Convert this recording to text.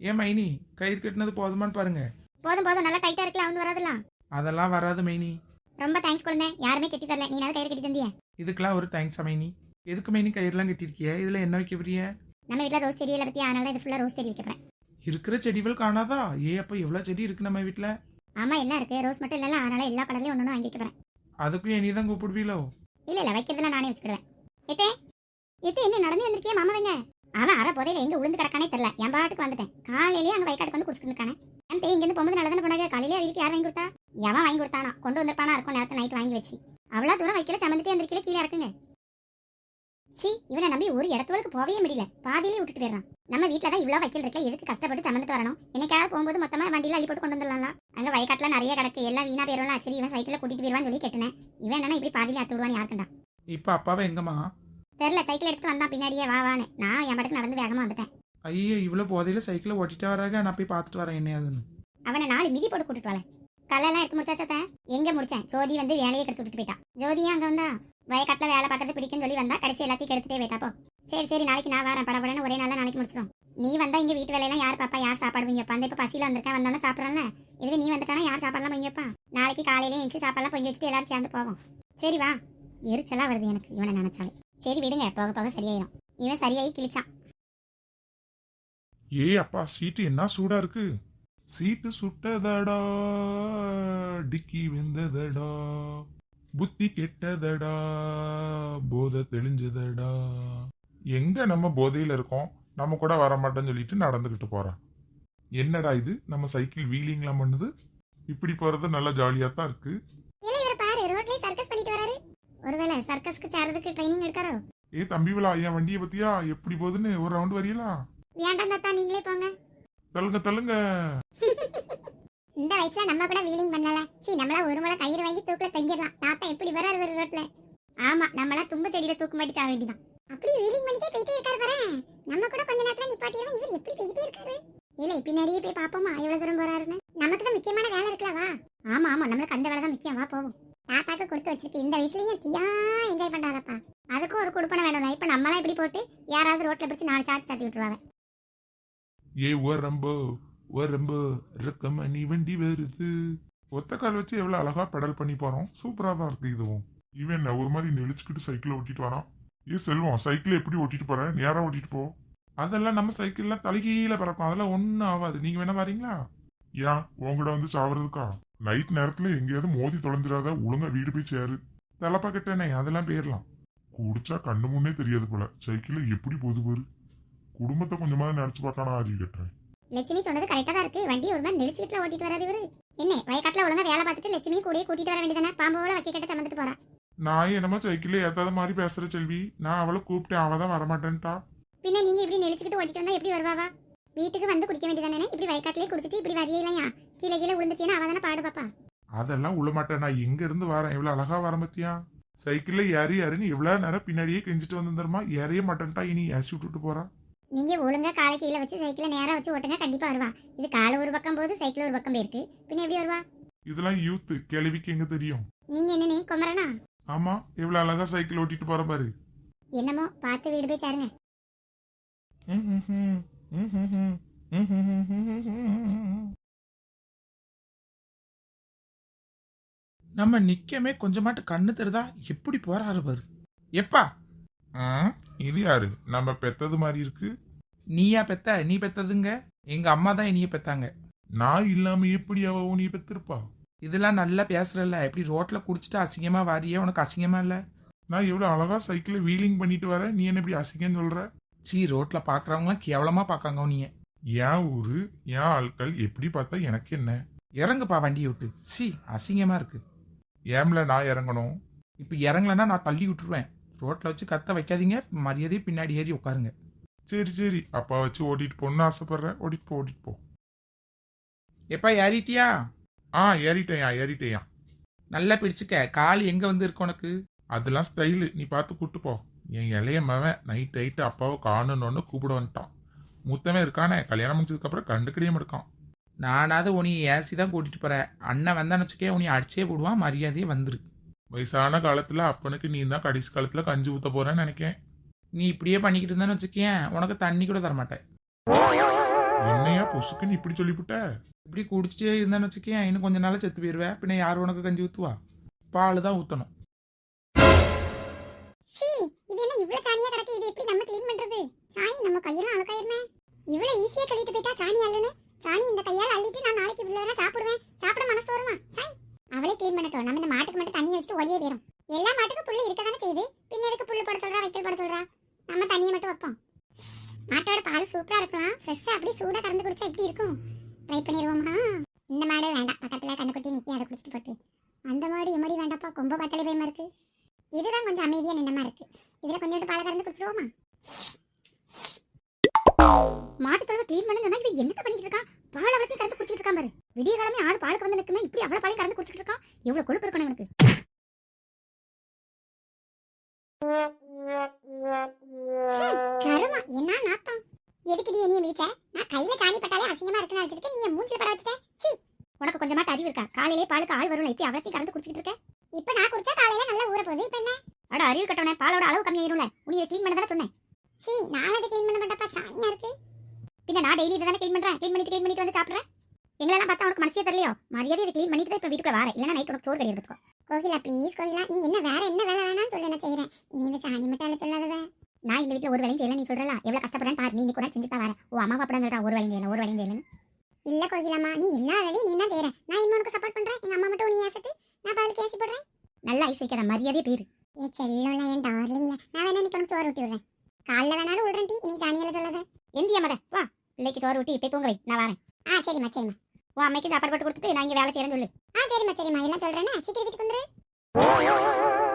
ஏன் மைனி? கயிறு கட்டினது போதுமான்னு பாருங்க. போதும் போதும். நல்லா டைட்டா இருக்குல்ல வந்து வராதுலாம் அதெல்லாம் வராது மைனி. ரொம்ப தேங்க்ஸ் குழந்தை. யாருமே கட்டி தரல. நீ கயிறு கட்டி தந்திய. இதுக்கெல்லாம் ஒரு தேங்க்ஸ் மைனி. எதுக்கு மைனி கயிறுலாம் கட்டியிருக்கிய? இதுல என்ன வைக்க போறிய? நம்ம வீட்ல ரோஸ் செடியில பத்தி அதனால தான் இது ஃபுல்லா ரோஸ் செடி வைக்கிறேன் இருக்கிற செடிகள் காணாதா? ஏ அப்ப எவ்வளவு செடி இருக்கு நம்ம வீட்ல. ஆமா என்ன இருக்கு? ரோஸ் மட்டும் இல்லல அதனால எல்லா கலர்லயும் ஒண்ணு வாங்கி வைக்கிறேன் அதுக்கும் இனி தான் கூப்பிடுவீங்களோ இல்ல இல்ல வைக்கிறதுல நானே வச்சுக்கிடுவேன். எத்தே எத்தே என்ன நடந்து வந்திருக்கிய மாமா வெங்க? அவன் அரை போதையில எங்க உளுந்து கிடக்கானே தெரியல. என் பாட்டுக்கு வந்துட்டேன். காலையிலேயே அங்க வயக்காட்டுக்கு வந்து குடிச்சிட்டு இருக்கானே. என் இங்க இருந்து போகும்போது நல்லதானே போனாங்க காலையிலேயே வீட்டுக்கு யார் வாங்கி கொடுத்தா? எவன் வாங்கி கொடுத்தானா. கொண்டு வந்திருப்பானா இருக்கும் நேரத்தை நைட் வாங்கி வச்சு. அவ்வளோ தூரம் வைக்கல சமந்துட்டே எந்திரிக்கல கீழே இறக்குங்க. சி இவனை நம்பி ஒரு இடத்துவளுக்கு போகவே முடியல. பாதியிலே விட்டுட்டு போயிடறான். நம்ம வீட்டில் தான் இவ்வளோ வைக்கல் இருக்க எதுக்கு கஷ்டப்பட்டு சமந்துட்டு வரணும்? என்னைக்காவது போகும்போது மொத்தமாக வண்டியில் அள்ளி போட்டு கொண்டு வந்துடலாம் அங்கே வயக்காட்டில் நிறைய கிடக்கு. எல்லாம் வீணா போயிடும்ல சரி இவன் சைக்கிளில் கூட்டிட்டு போயிடுவான்னு சொல்லி கேட்டேன் இவன் என்னன்னா இப்படி பாதியிலே அத்து விடுவான்னு யாருக்குண்டா? இப்போ அப்பாவை எங்கம்மா? தெரியல சைக்கிள் எடுத்துட்டு வந்தான் பின்னாடியே வா வான்னு. நான் என் பாட்டுக்கு நடந்து வேகமா வந்துட்டேன். ஐயோ இவ்வளவு போதையில சைக்கிளை ஓட்டிட்டு வராங்க நான் போய் பார்த்துட்டு வரேன் என்னையாதுன்னு அவனை நாலு மிதி போட்டு கூட்டிட்டு வரல கல்லெல்லாம் எடுத்து முடிச்சாச்சத்த எங்க முடிச்சேன்? ஜோதி வந்து வேலையை கெடுத்து விட்டுட்டு போயிட்டான் ஜோதியா அங்க வந்தா? வயக்காட்டுல வேலை பார்க்கறது பிடிக்கும்னு சொல்லி வந்தா கடைசி எல்லாத்தையும் கெடுத்துட்டே போயிட்டா போ. சரி சரி நாளைக்கு நான் வரேன் படபடன்னு ஒரே நாள்ல நாளைக்கு முடிச்சிடும் நீ வந்தா இங்க வீட்டு வேலையெல்லாம் யார் பாப்பா? யார் சாப்பாடு வைங்கப்பா அந்த இப்ப பசியில வந்திருக்கேன் வந்தோன்னே சாப்பிடறல இதுவே நீ வந்துட்டானா யார் சாப்பாடுலாம் வைங்கப்பா நாளைக்கு காலையில எஞ்சி சாப்பாடுலாம் பொங்கி வச்சுட்டு எல்லாரும் சேர்ந்து போவோம். சரி வா. எரிச்சலா வருது எனக்கு இவனை நினைச்சாலே. சரி விடுங்க போக போக சரியாயிரும். இவன் சரியாயி கிழிச்சான். ஏய் அப்பா சீட்டு என்ன சூடா இருக்கு? சீட்டு சுட்டதடா டிக்கி வெந்ததடா புத்தி கெட்டதடா போதை தெளிஞ்சதடா. எங்க நம்ம போதையில இருக்கோம்? நம்ம கூட வர மாட்டோம்னு சொல்லிட்டு நடந்துகிட்டு போறான் என்னடா இது? நம்ம சைக்கிள் வீலிங்லாம் பண்ணுது? இப்படி போறது நல்லா ஜாலியா தான் இருக்கு இல்ல இவர் பாரு ரோட்லயே சர்க்கஸ் பண்ணிட்டு வராரு ஒருவேளை சர்க்கஸ்க்கு சேர்றதுக்கு ட்ரைனிங் எடுக்காரோ ஏ தம்பி விழா என் வண்டியை பத்தியா? எப்படி போகுதுன்னு ஒரு ரவுண்ட் வரீங்களா வேண்டாம் தாத்தா நீங்களே போங்க. தள்ளுங்க தள்ளுங்க. இந்த வயசுல நம்ம கூட வீலிங் பண்ணல. சீ நம்மள ஒரு முளை கயிறு வாங்கி தூக்குல தங்கிடலாம். தாத்தா எப்படி வராரு ஒரு ரோட்ல? ஆமா நம்மள தும்ப செடியில தூக்கு மாட்டி சாக வேண்டியதான் அப்படி வீலிங் பண்ணிட்டே போயிட்டே இருக்காரு பாரு. நம்ம கூட கொஞ்ச நேரத்துல நிப்பாட்டிடுவோம். இவர் எப்படி போயிட்டே இருக்காரு? இல்ல பின்னாடியே போய் பாப்போமா எவ்வளவு தூரம் போறாருன்னு? நமக்கு தான் முக்கியமான வேலை இருக்குல்ல வா. ஆமா ஆமா நம்மளுக்கு அந்த வேலை தான் முக்கியம். வா போவோம். பாப்பாக்கு கொடுத்து வச்சிருக்கு. இந்த வயசுலயும் தீயா என்ஜாய் பண்றாரப்பா. அதுக்கும் ஒரு குடுப்பனை வேணும் இப்ப நம்மளாம் இப்படி போட்டு யாராவது ரோட்ல பிடிச்சு நாலு சாத்தி சாத்தி விட்டுருவாங்க. ஏ ஓரம்போ ஓரம்போ நீ வண்டி வருது. ஒத்த கால் வச்சு எவ்வளவு அழகா பெடல் பண்ணி போறோம். சூப்பரா தான் இருக்கு இதுவும். இவன் என்ன ஒரு மாதிரி நெளிச்சுக்கிட்டு சைக்கிள் ஓட்டிட்டு வரான்? ஏ செல்வம் சைக்கிள் எப்படி ஓட்டிட்டு போறேன் நேரா ஓட்டிட்டு போ. அதெல்லாம் நம்ம சைக்கிள்லாம் தலைகீழ பறக்கும். அதெல்லாம் ஒன்றும் ஆகாது. நீங்க வேணா வரீங்களா ஏன் உங்கள்கிட்ட வந்து சாவறதுக்கா? நைட் நேரத்துல எங்கேயாவது மோதி தொலைஞ்சிடாத ஒழுங்கா வீடு போய் சேரு. தலைப்பா கிட்டனே அதெல்லாம் போயிடலாம் குடிச்சா கண்ணு முன்னே தெரியாது போல. சைக்கிள் எப்படி போகுது பாரு. குடும்பத்தை கொஞ்சமாவது நினைச்சு பார்க்கானா ஆரி கட்டுறேன். லட்சுமி சொன்னது கரெக்டா தான் இருக்கு. வண்டி ஒரு மாதிரி நெரிச்சுக்கிட்டு ஓட்டிட்டு வராது இவரு. என்ன வயக்காட்டுல ஒழுங்கா வேலை பார்த்துட்டு லட்சுமி கூடயே கூட்டிட்டு வர வேண்டியதானே பாம்பு போல வக்கி கட்ட சமந்துட்டு போறா. நான் என்னமோ சைக்கிள்ல ஏத்தாத மாதிரி பேசுற செல்வி. நான் அவளை கூப்பிட்டேன் அவ தான் வரமாட்டேன்ட்டா. பின்ன நீங்க இப்படி நெரிச்சுக்கிட்டு ஓட்டிட்டு வந்தா எப்படி வருவாவா? வீட்டுக்கு வந்து குடிக்க வேண்டியதானே இப்படி வயக்காட்டிலே குடிச்சிட்டு இப்படி வரையே இல்லையா கீழே கீழே விழுந்துட்டீங்கன்னா அவ தானே பாடு பாப்பா. அதெல்லாம் உள்ள மாட்டேன். நான் எங்க இருந்து வரேன். இவ்வளவு அழகா வரேன் பத்தியா? சைக்கிள்ல ஏறி ஏறின்னு இவ்வளவு நேரம் பின்னாடியே கெஞ்சிட்டு வந்துருமா ஏறைய மாட்டேன்ட்டா. இனி ஏசி விட்டுட்டு போறா. நீங்க ஒழுங்கா காலை கீழே வச்சு சைக்கிளை நேரா வச்சு ஓட்டுங்க. கண்டிப்பா வருவா. இது காலை ஒரு பக்கம் போகுது சைக்கிள் ஒரு பக்கம் போயிருக்கு. பின்ன எப்படி வருவா? இதெல்லாம் யூத் கேள்விக்கு எங்க தெரியும்? நீங்க என்ன நீ குமரனா? ஆமா இவ்வளவு அழகா சைக்கிள் ஓட்டிட்டு போற பாரு. என்னமோ பார்த்து வீடு போய் சேருங்க. நம்ம நிக்கமே கொஞ்சமாட்டு கண்ணு தெரிதா? எப்படி போறாரு பாரு. எப்பா? இது யாரு? நம்ம பெத்தது மாதிரி இருக்கு? நீயா பெத்த? நீ பெத்ததுங்க? எங்க அம்மா தான் என்னைய பெத்தாங்க. நான் இல்லாம எப்படி அவ உனிய பெத்திருப்பா? இதெல்லாம் நல்லா பேசுறல்ல. எப்படி ரோட்ல குடிச்சிட்டு அசிங்கமா வாரியே? உனக்கு அசிங்கமா இல்ல? நான் எவ்வளவு அழகா சைக்கிளை வீலிங் பண்ணிட்டு வரேன். நீ என்ன இப்படி அசிங்கன்னு சொல்ற? சீ ரோட்ல பாக்குறவங்களாம் கேவலமா பாக்காங்க நீ என் ஊரு? என் ஆட்கள் எப்படி பார்த்தா எனக்கு என்ன? இறங்குப்பா வண்டியை விட்டு. சீ அசிங்கமா இருக்கு. ஏம்ல நான் இறங்கணும்? இப்ப இறங்கலன்னா நான் தள்ளி விட்டுருவேன். ரோட்ல வச்சு கத்த வைக்காதீங்க மரியாதையை பின்னாடி ஏறி உட்காருங்க சரி சரி. அப்பா வச்சு ஓட்டிட்டு போன்னு ஆசைப்படுறேன். ஓட்டிட்டு போ ஓட்டிட்டு போ. எப்பா ஏறிட்டியா? ஆ ஏறிட்டேயா ஏறிட்டேயா நல்லா பிடிச்சுக்க. கால் எங்க வந்து இருக்கு உனக்கு? அதெல்லாம் ஸ்டைலு நீ பார்த்து கூட்டு போ. என் இளைய மவன் நைட் நைட்டு அப்பாவை காணணும்னு கூப்பிட வந்துட்டான். மூத்தவன் இருக்கானே கல்யாணம் முடிச்சதுக்கப்புறம் கண்டுக்கிடையும் இருக்கான். நானாவது உனியை ஏசி தான் கூட்டிகிட்டு போகிறேன் அண்ணன் வந்தான்னு வச்சுக்கே உனி அடிச்சே போடுவான் மரியாதையே வந்துரு. வயசான காலத்தில் அப்பனுக்கு நீ தான் கடைசி காலத்தில் கஞ்சி ஊற்ற போகிறேன்னு நினைக்கேன். நீ இப்படியே பண்ணிக்கிட்டு இருந்தான்னு வச்சுக்கேன் உனக்கு தண்ணி கூட தரமாட்டேன். என்னையா பொசுக்குன்னு இப்படி சொல்லிவிட்ட இப்படி குடிச்சிட்டே இருந்தான்னு வச்சுக்கேன் இன்னும் கொஞ்ச நாள் செத்து போயிடுவேன் பின்ன யார் உனக்கு கஞ்சி ஊற்றுவா பால் தான் ஊற்றணும் இவ்வளவு சாணியா கிடக்கு இது எப்படி நம்ம க்ளீன் பண்றது? சாணி நம்ம கையெல்லாம் அழுக்காயிருமே. இவ்வளவு ஈஸியா சொல்லிட்டு போயிட்டா சாணி அல்லுன்னு சாணி இந்த கையால அள்ளிட்டு நான் நாளைக்கு இவ்வளவு சாப்பிடுவேன். சாப்பிட மனசு வருமா? சாய் அவளே க்ளீன் பண்ணட்டும். நம்ம இந்த மாட்டுக்கு மட்டும் தண்ணியை வச்சுட்டு ஒளியே போயிடும் எல்லா மாட்டுக்கும் புல்லு இருக்க தானே செய்யுது. பின்ன எதுக்கு புல்லு போட சொல்றா வைக்கல் போட சொல்றா? நம்ம தண்ணியை மட்டும் வைப்போம். மாட்டோட பால் சூப்பரா இருக்கலாம். ஃப்ரெஷ்ஷா அப்படியே சூடா கறந்து குடிச்சா எப்படி இருக்கும்? ட்ரை பண்ணிடுவோமா இந்த மாடு வேண்டாம். பக்கத்துல கண்ணுக்குட்டி நிக்கி அதை குடிச்சிட்டு போட்டு. அந்த மாடு எம்மடி வேண்டாப்பா? கொம்ப பத்தலை பயமா இருக்கு. இதுதான் கொஞ்சம் அமைதியா நின்னமா இருக்கு. இதுல கொஞ்சம் பாலை கறந்து குடிச்சிருவோமா? மாட்டு தொழுவை க்ளீன் பண்ண சொன்னா இவன் என்னத்த பண்ணிட்டு இருக்கான் பால் அவ்வளோத்தையும் கறந்து குடிச்சிட்டு இருக்கான் பாரு. விடிய காலமே ஆள் பாலுக்கு வந்து நிற்குமே இப்படி அவ்வளவு பாலையும் கறந்து குடிச்சிட்டு இருக்கான் எவ்வளவு கொழுப்பு இருக்கணும் எனக்கு கருமா என்ன நாத்தம்? எதுக்குடி என்னைய மிதிச்ச? நான் கையில சாணி பட்டாலே அசிங்கமா இருக்குன்னு வச்சிருக்கேன் நீ மூஞ்சில பட வச்சிட்ட? சீ உனக்கு கொஞ்சமாட்ட அறிவு இருக்கா? காலையிலே பாலுக்கு ஆள் வரும்ல இப்படி அவ்வளத்தையும் கறந்து குடிச்சிட்டு இருக்கேன் இப்போ நான் குடிச்சா காலையில நல்லா ஊற போகுது. இப்போ என்ன? அட அறிவு கட்டவனே பாலோட அளவு கம்மியாயிரும்ல. உனியை க்ளீன் பண்ண தானே சொன்னேன். சீ நான் அதை க்ளீன் பண்ண மாட்டேப்பா சாணியா இருக்கு. பின்ன நான் டெய்லி இதை தானே க்ளீன் பண்றேன். க்ளீன் பண்ணிட்டு க்ளீன் பண்ணிட்டு வந்து சாப்பிடுறேன். எங்களெல்லாம் பார்த்தா உனக்கு மனசே தெரியலையோ? மரியாதை இதை க்ளீன் பண்ணிட்டு தான் இப்போ வீட்டுக்கு வர இல்லைன்னா நைட் உனக்கு சோறு கிடையாது பார்த்துக்கோ. கோகிலா ப்ளீஸ் கோகிலா. நீ என்ன வேற என்ன வேலை வேணாம்னு சொல்லி நான் செய்யறேன் இனி இந்த சாணி மட்டும் சொல்லாதவ. நான் இந்த வீட்டில் ஒரு வேலையும் செய்யல நீ சொல்றல. எவ்வளவு கஷ்டப்படுறேன்னு பாரு. நீ கூட செஞ்சுட்டா வர ஓ அம்மா அப்பா சொல்றா. ஒரு வேலையும் செய்யல ஒரு வேலையும் செய்யலன்னு. இல்ல கோகிலாமா நீ எல்லா வேலையும் நீ தான் செய்யற நான் இன்னும் உனக்கு சப்போர்ட் பண்றேன். எங்க அம்மா மட்டும் நீ ஏசத்து நான் பாலுக்கு ஏசி போடுறேன். நல்லா ஐஸ் வைக்காத மரியாதையே பேரு ஏ செல்லோல என் டார்லிங்ல நான் வேணா இன்னைக்கு உனக்கு சோறு ஊட்டி விடுறேன். காலைல வேணாலும் விடுறேன் டீ நீ சாணியால சொல்லாத. எந்தியா மத வா. பிள்ளைக்கு சோறு ஊட்டி இப்போ தூங்க வை. நான் வரேன். ஆ சரிம்மா சரிம்மா. உன் அம்மைக்கு சாப்பாடு போட்டு கொடுத்துட்டு நான் இங்கே வேலை செய்யறேன்னு சொல்லு. ஆ சரிம்மா சரிம்மா. எல்லாம் சொல்றேன்னா? சீக்கிரம் வீட்டுக்கு வந்துரு.